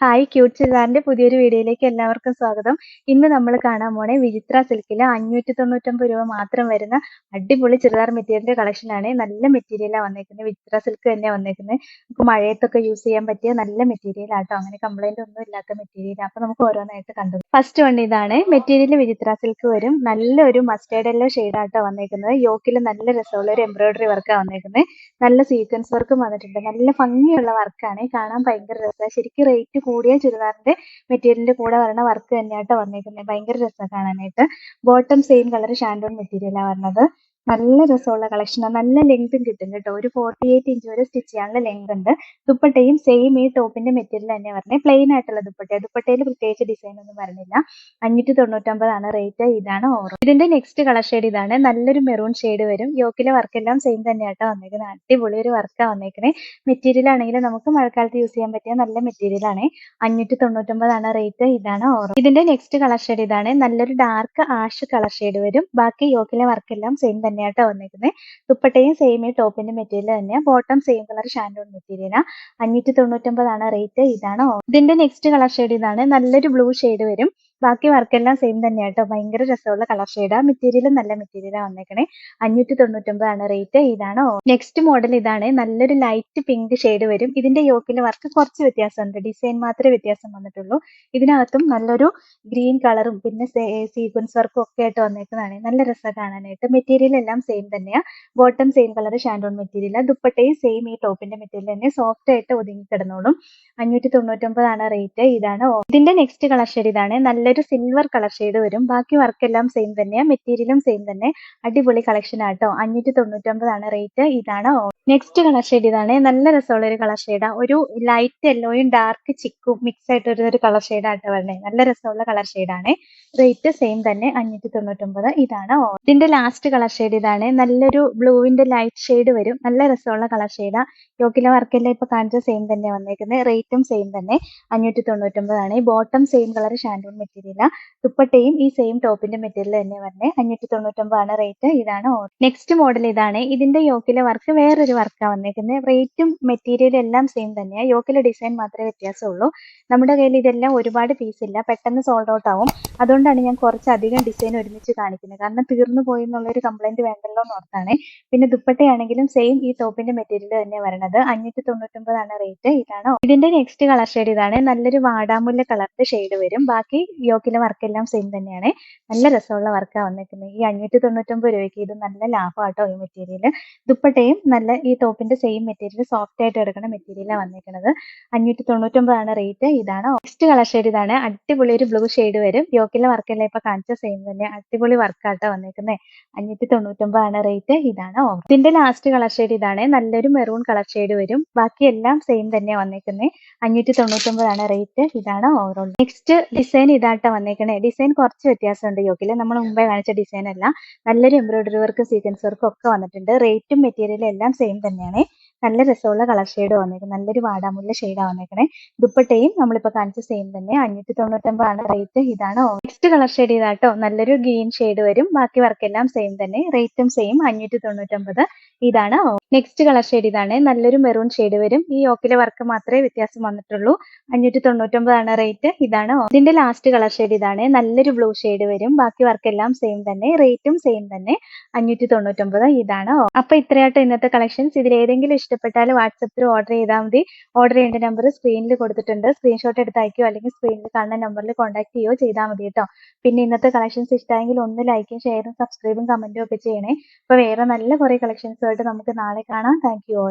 Hi cute ചുരിദാറിന്റെ പുതിയൊരു വീഡിയോയിലേക്ക് എല്ലാവർക്കും സ്വാഗതം. ഇന്ന് നമ്മൾ കാണാൻ പോണേ വിചിത്ര സിൽക്കിൽ അഞ്ഞൂറ്റി തൊണ്ണൂറ്റൊമ്പത് രൂപ മാത്രം വരുന്ന അടിപൊളി ചുരിദാർ മെറ്റീരിയലിന്റെ കളക്ഷനാണ് നല്ല മെറ്റീരിയലാണ് വന്നേക്കുന്നത് വിചിത്ര സിൽക്ക് തന്നെ വന്നേക്കുന്നത് നമുക്ക് മഴയത്തൊക്കെ യൂസ് ചെയ്യാൻ പറ്റിയ നല്ല മെറ്റീരിയൽ ആട്ടോ. അങ്ങനെ കംപ്ലൈന്റ് ഒന്നും ഇല്ലാത്ത മെറ്റീരിയൽ. അപ്പൊ നമുക്ക് ഓരോന്നായിട്ട് കണ്ടു. ഫസ്റ്റ് വൺ ഇതാണ്. മെറ്റീരിയൽ വിചിത്ര സിൽക്ക് വരും. നല്ലൊരു മസ്റ്റേർഡ് യെല്ലോ ആട്ടോ വന്നേക്കുന്നത് യോക്കിൽ നല്ല രസമുള്ള ഒരു എംബ്രോയിഡറി വർക്കാണ് വന്നേക്കുന്നത് നല്ല സീക്വൻസ് വർക്കും വന്നിട്ടുണ്ട്. നല്ല ഭംഗിയുള്ള വർക്കാണ് കാണാൻ ഭയങ്കര രസമാണ് ശരിക്കും റേറ്റ് കൂടിയ ചുരിദാറിന്റെ മെറ്റീരിയലിന്റെ കൂടെ വരുന്ന വർക്ക് തന്നെയാട്ടോ വന്നേക്കുന്നത് ഭയങ്കര രസമാണ് കാണാനായിട്ട്. ബോട്ടം സെയിം കളർ ഷാൻഡോൺ മെറ്റീരിയലാണ് വരുന്നത്. നല്ല രസമുള്ള കളക്ഷനാണ് നല്ല ലെങ്തും കിട്ടും കേട്ടോ. ഒരു ഫോർട്ടി എയ്റ്റ് ഇഞ്ച് വരെ സ്റ്റിച്ച് ചെയ്യാനുള്ള ലെങ്ത് ഉണ്ട്. ദുപ്പട്ടയും സെയിം ഈ ടോപ്പിന്റെ മെറ്റീരിയൽ തന്നെ പറഞ്ഞത് പ്ലെയിൻ ആയിട്ടുള്ള ദുപ്പട്ട ദുപ്പട്ടയിൽ പ്രത്യേകിച്ച് ഡിസൈൻ ഒന്നും പറഞ്ഞില്ല അഞ്ഞൂറ്റി തൊണ്ണൂറ്റൊമ്പതാണ് റേറ്റ് ഇതാണ് ഓറോ ഇതിന്റെ നെക്സ്റ്റ് കളർ ഷെയ്ഡ് ഇതാണ്. നല്ലൊരു മെറൂൺ ഷെയ്ഡ് വരും. യോക്കിലെ വർക്ക് എല്ലാം സെയിം തന്നെയാട്ടോ വന്നേക്കുന്നത് അടിപൊളി ഒരു വർക്കാണ് വന്നേക്കുന്നത് മെറ്റീരിയൽ ആണെങ്കിൽ നമുക്ക് മഴക്കാലത്ത് യൂസ് ചെയ്യാൻ പറ്റിയ നല്ല മെറ്റീരിയൽ ആണ്. അഞ്ഞൂറ്റി തൊണ്ണൂറ്റൊമ്പതാണ് റേറ്റ് ഇതാണ് ഓറോ ഇതിന്റെ നെക്സ്റ്റ് കളർ ഷെയ്ഡ് ഇതാണ്. നല്ലൊരു ഡാർക്ക് ആഷ് കളർ ഷെയ്ഡ് വരും. ബാക്കി യോക്കിലെ വർക്ക് എല്ലാം സെയിം തന്നെ തന്നെയാട്ടോ വന്നേക്കുന്നത് ദുപ്പട്ടയും സെയിം ടോപ്പിന്റെ മെറ്റീരിയൽ തന്നെയാണ് ബോട്ടം സെയിം കളർ ഷാൻഡോൺ മെറ്റീരിയലാണ് അഞ്ഞൂറ്റി തൊണ്ണൂറ്റൊമ്പതാണ് റേറ്റ് ഇതാണ് ഇതിന്റെ നെക്സ്റ്റ് കളർ ഷെയ്ഡ് ഇതാണ്. നല്ലൊരു ബ്ലൂ ഷെയ്ഡ് വരും. ബാക്കി വർക്കെല്ലാം സെയിം തന്നെയാണ് കേട്ടോ ഭയങ്കര രസമുള്ള കളർ ഷെയ്ഡാ മെറ്റീരിയലും നല്ല മെറ്റീരിയലാണ് വന്നേക്കണേ. അഞ്ഞൂറ്റി തൊണ്ണൂറ്റൊമ്പതാണ് റേറ്റ് ഇതാണ്? നെക്സ്റ്റ് മോഡൽ ഇതാണ്. നല്ലൊരു ലൈറ്റ് പിങ്ക് ഷെയ്ഡ് വരും. ഇതിന്റെ യോക്കിലെ വർക്ക് കുറച്ച് വ്യത്യാസമുണ്ട്. ഡിസൈൻ മാത്രമേ വ്യത്യാസം വന്നിട്ടുള്ളൂ. ഇതിനകത്തും നല്ലൊരു ഗ്രീൻ കളറും പിന്നെ സീക്വൻസ് വർക്കും ഒക്കെ ആയിട്ട് വന്നേക്കുന്നതാണ്. നല്ല രസം കാണാനായിട്ട്. മെറ്റീരിയൽ എല്ലാം സെയിം തന്നെയാണ് bottom same colour shantoon material ദുപ്പട്ടയും സെയിം ഈ ടോപ്പിന്റെ മെറ്റീരിയൽ തന്നെ. സോഫ്റ്റ് ആയിട്ട് ഒതുങ്ങി കിടന്നോളും. അഞ്ഞൂറ്റി തൊണ്ണൂറ്റൊമ്പതാണ് റേറ്റ് ഇതാണ്? ഇതിന്റെ നെക്സ്റ്റ് കളർ ഷെയ്ഡ് ഇതാണ്. നല്ലൊരു സിൽവർ കളർ ഷെയ്ഡ് വരും. ബാക്കി വർക്ക് എല്ലാം സെയിം തന്നെയാണ് മെറ്റീരിയലും സെയിം തന്നെ. അടിപൊളി കളക്ഷൻ ആട്ടോ. അഞ്ഞൂറ്റി തൊണ്ണൂറ്റൊമ്പതാണ് റേറ്റ് ഇതാണ് നെക്സ്റ്റ് കളർ ഷെയ്ഡ് ഇതാണ്. നല്ല രസമുള്ള ഒരു കളർ ഷെയ്ഡാ ഒരു ലൈറ്റ് യെല്ലോയും ഡാർക്ക് ചിക്കും മിക്സ് ആയിട്ട് ഒരു കളർ ഷെയ്ഡായിട്ട് വരണേ. നല്ല രസമുള്ള കളർ ഷെയ്ഡാണ് റേറ്റ് സെയിം തന്നെ. അഞ്ഞൂറ്റി തൊണ്ണൂറ്റൊമ്പത് ഇതാണ് ഇതിന്റെ ലാസ്റ്റ് കളർ ഷെയ്ഡ് ഇതാണ്. നല്ലൊരു ബ്ലൂവിന്റെ ലൈറ്റ് ഷെയ്ഡ് വരും. നല്ല രസമുള്ള കളർ ഷെയ്ഡാ യോക്കിലെ വർക്കെല്ലാം ഇപ്പൊ കാണിച്ച സെയിം തന്നെ വന്നേക്കുന്നത് റേറ്റും സെയിം തന്നെ. അഞ്ഞൂറ്റി തൊണ്ണൂറ്റൊമ്പതാണ് bottom same colour shantoon material ദുപ്പട്ടയും ഈ സെയിം ടോപ്പിന്റെ മെറ്റീരിയൽ തന്നെ വരുന്നത് അഞ്ഞൂറ്റി തൊണ്ണൂറ്റൊമ്പതാണ് റേറ്റ് ഇതാണ് നെക്സ്റ്റ് മോഡൽ ഇതാണ്. ഇതിന്റെ യോക്കിലെ വർക്ക് വേറൊരു വർക്കാണ് വന്നേക്കുന്നത് റേറ്റും മെറ്റീരിയലും എല്ലാം സെയിം തന്നെയാണ് യോക്കിലെ ഡിസൈൻ മാത്രമേ വ്യത്യാസമുള്ളൂ. നമ്മുടെ കയ്യിൽ ഇതെല്ലാം ഒരുപാട് പീസ് ഇല്ല. പെട്ടെന്ന് സോൾഡ് ഔട്ട് ആവും. അതുകൊണ്ടാണ് ഞാൻ കുറച്ചധികം ഡിസൈൻ ഒരുമിച്ച് കാണിക്കുന്നത്. കാരണം തീർന്നു പോയി എന്നുള്ളൊരു കംപ്ലൈന്റ് വേണ്ടല്ലോ എന്ന് ഓർത്താണ്. പിന്നെ ദുപ്പട്ടയാണെങ്കിലും സെയിം ഈ ടോപ്പിന്റെ മെറ്റീരിയൽ തന്നെ വരണത്. അഞ്ഞൂറ്റി തൊണ്ണൂറ്റൊമ്പതാണ് റേറ്റ് ഇതാണ് ഇതിന്റെ നെക്സ്റ്റ് കളർ ഷെയ്ഡ് ഇതാണ്. നല്ലൊരു വാടാമുല്ല കളറിന്റെ ഷെയ്ഡ് വരും. ബാക്കി യോക്കിലെ വർക്കെല്ലാം സെയിം തന്നെയാണ്. നല്ല രസമുള്ള വർക്കാണ് വന്നിട്ടുണ്ട് ഈ അഞ്ഞൂറ്റി തൊണ്ണൂറ്റൊമ്പത് രൂപയ്ക്ക് ഇത് നല്ല ലാഭമാട്ടോ ഈ മെറ്റീരിയൽ ദുപ്പട്ടയും നല്ല ഈ ടോപ്പിന്റെ സെയിം മെറ്റീരിയൽ സോഫ്റ്റ് ആയിട്ട് എടുക്കുന്ന മെറ്റീരിയലാണ് വന്നിരിക്കുന്നത് അഞ്ഞൂറ്റി തൊണ്ണൂറ്റൊമ്പതാണ് റേറ്റ് ഇതാണ് നെക്സ്റ്റ് കളർ ഷെയ്ഡ് ഇതാണ്. അടിപൊളി ഒരു ബ്ലൂ ഷെയ്ഡ് വരും. യോക്കിലെ വർക്കെല്ലാം ഇപ്പൊ കാണിച്ച സെയിം തന്നെ. അടിപൊളി വർക്കാട്ടോ വന്നേക്കുന്നത് അഞ്ഞൂറ്റി തൊണ്ണൂറ്റൊമ്പതാണ് റേറ്റ് ഇതാണ് ഓഫർ ഇതിന്റെ ലാസ്റ്റ് കളർ ഷെയ്ഡ് ഇതാണ്. നല്ലൊരു മെറൂൺ കളർ ഷെയ്ഡ് വരും. ബാക്കി എല്ലാം സെയിം തന്നെ വന്നേക്കുന്നത് അഞ്ഞൂറ്റി തൊണ്ണൂറ്റൊമ്പതാണ് റേറ്റ് ഇതാണ് ഓവറോൾ നെക്സ്റ്റ് ഡിസൈൻ ഇതാട്ടോ വന്നേക്കുന്നത് ഡിസൈൻ കുറച്ച് വ്യത്യാസമുണ്ട് യോക്കിൽ നമ്മൾ മുമ്പേ കാണിച്ച ഡിസൈൻ അല്ല. നല്ലൊരു എംബ്രോയിഡറി വർക്ക് സീക്വൻസ് വർക്കും ഒക്കെ വന്നിട്ടുണ്ട്. റേറ്റും മെറ്റീരിയലും എല്ലാം സെയിം തന്നെയാണ്. നല്ല രസമുള്ള കളർ ഷെയ്ഡ് വന്നേക്കുന്നത് നല്ലൊരു വാടാമുല്ല ഷെയ്ഡാണ് വന്നേക്കണേ. ദുപ്പട്ടയും നമ്മളിപ്പോൾ കാണിച്ച സെയിം തന്നെ. അഞ്ഞൂറ്റി തൊണ്ണൂറ്റൊമ്പതാണ് റേറ്റ് ഇതാണ് നെക്സ്റ്റ് കളർ ഷെയ്ഡ് ചെയ്താട്ടോ. നല്ലൊരു ഗ്രീൻ ഷെയ്ഡ് വരും. ബാക്കി വർക്കെല്ലാം സെയിം തന്നെ. റേറ്റും സെയിം അഞ്ഞൂറ്റി തൊണ്ണൂറ്റൊമ്പത് ഇതാണ്. നെക്സ്റ്റ് കളർ ഷെയ്ഡ് ഇതാണ്. നല്ലൊരു മെറൂൺ ഷെയ്ഡ് വരും. ഈ ഓക്കിലെ വർക്ക് മാത്രമേ വ്യത്യാസം വന്നിട്ടുള്ളൂ. അഞ്ഞൂറ്റി തൊണ്ണൂറ്റൊമ്പതാണ് റേറ്റ് ഇതാണ്. ഇതിന്റെ ലാസ്റ്റ് കളർ ഷെയ്ഡ് ഇതാണ്. നല്ലൊരു ബ്ലൂ ഷെയ്ഡ് വരും. ബാക്കി വർക്ക് എല്ലാം സെയിം തന്നെ. റേറ്റും സെയിം തന്നെ. അഞ്ഞൂറ്റി തൊണ്ണൂറ്റൊമ്പത് ഇതാണ്. അപ്പൊ ഇത്രയായിട്ട് ഇന്നത്തെ കളക്ഷൻസ് ഇതിൽ ഏതെങ്കിലും ഇഷ്ടപ്പെട്ടാൽ വാട്സപ്പിൽ ഓർഡർ ചെയ്താൽ മതി. ഓർഡർ ചെയ്യേണ്ട നമ്പർ സ്ക്രീനിൽ കൊടുത്തിട്ടുണ്ട്. സ്ക്രീൻഷോട്ട് എടുത്ത് അയക്കുകയോ അല്ലെങ്കിൽ സ്ക്രീനിൽ കാണുന്ന നമ്പറിൽ കോൺടാക്ട് ചെയ്യുകയോ ചെയ്താൽ മതി കേട്ടോ. പിന്നെ ഇന്നത്തെ കളക്ഷൻസ് ഇഷ്ടമായെങ്കിൽ ഒന്ന് ലൈക്കും ഷെയറും സബ്സ്ക്രൈബും കമന്റും ഒക്കെ ചെയ്യണേ. അപ്പൊ വേറെ നല്ല കുറെ കളക്ഷൻസുമായിട്ട് നമുക്ക് നാളെ കാണാം. Thank you all